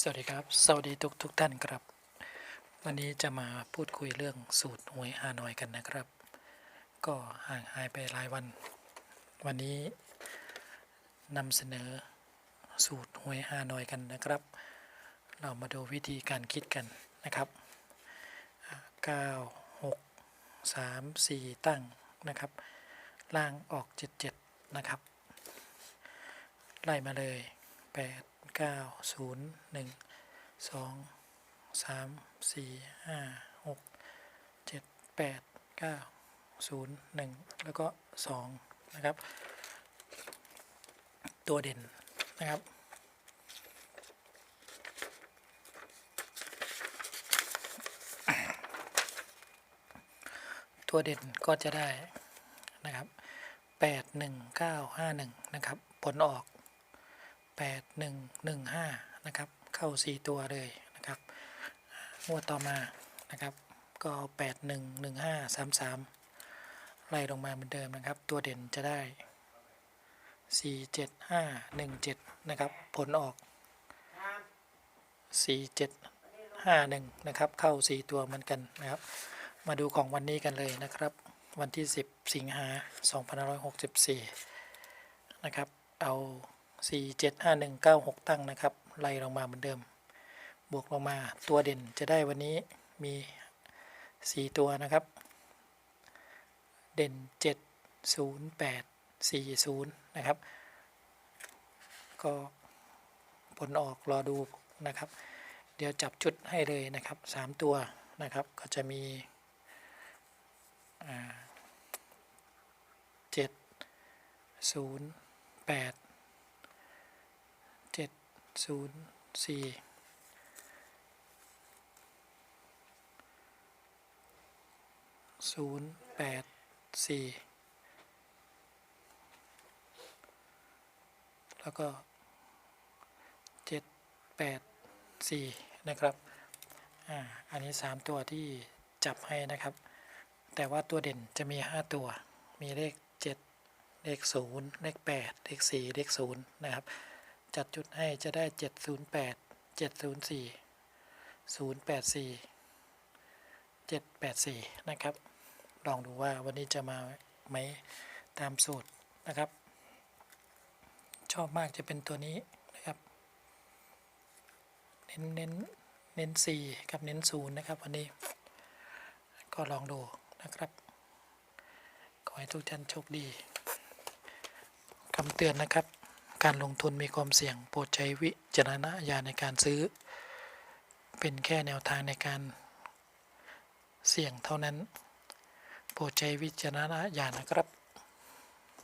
สวัสดีครับ สวัสดีทุกทุกท่านครับ วันนี้จะมาพูดคุยเรื่องสูตรหวยฮานอยกันนะครับ ก็ห่างหายไปหลายวัน วันนี้นำเสนอสูตรหวยฮานอยกันนะครับ เรามาดูวิธีการคิดกันนะครับอ่า9 6 3 4 ตั้งนะครับ ล่างออก 77 นะครับ ไล่มาเลย 8 9 0 1 2 3 4 5 6 7 8 9 0 1แล้วก็2นะครับ ตัวเด่นนะครับตัวเด่นก็จะได้นะครับ 8 1 9 5 1 นะครับ ผลออก 8 1 1 5 นะครับ เข้า 4 ตัวเลยนะครับงวดต่อมานะครับก็เอา8 1 1 5 3 3 ไล่ลงมาเหมือนเดิมนะครับ ตัวเด่นจะได้ 4 7 5 1 7 นะครับ ผลออก 4 7 5 1 นะครับ เข้า 4 ตัวเหมือนกันนะครับ มาดูของวันนี้กันเลยนะครับ วันที่ 10 สิงหา2564 นะครับ เอา 4 7 5 1 9 6 ตั้งนะครับ ไล่ลงมาเหมือนเดิม บวกลงมาตัวเด่นจะได้วันนี้มี 4 ตัวนะครับ เด่น 7 0 8 4 0 นะครับ ก็ผลออกรอดูนะครับ เดี๋ยวจับชุดให้เลยนะครับ 3 ตัวนะครับก็จะมีเจ็ดศูนย์แปดเจ็ด ศูนย์สี่ศูนย์แปดสี่แล้วก็เจ็ดแปดสี่นะครับอ่าอันนี้สามตัวที่จับให้นะครับ แต่ว่าตัวเด่นจะมี5ตัว มีเลข7เลข0เลข8เลข4เลข0นะครับ จัดจุดให้จะได้ 708 704 084 784 นะครับ ลองดูว่าวันนี้จะมาไหมตามสูตรนะครับ ชอบมากจะเป็นตัวนี้นะครับ เน้นเน้นเน้น 4 กับเน้น0นะครับวันนี้ ก็ลองดูนะครับ ขอให้ทุกท่านโชคดีคำเตือนนะครับ การลงทุนมีความเสี่ยงโปรดใช้วิจารณญาณในการซื้อ เป็นแค่แนวทางในการเสี่ยงเท่านั้น โปรดใช้วิจารณญาณนะครับ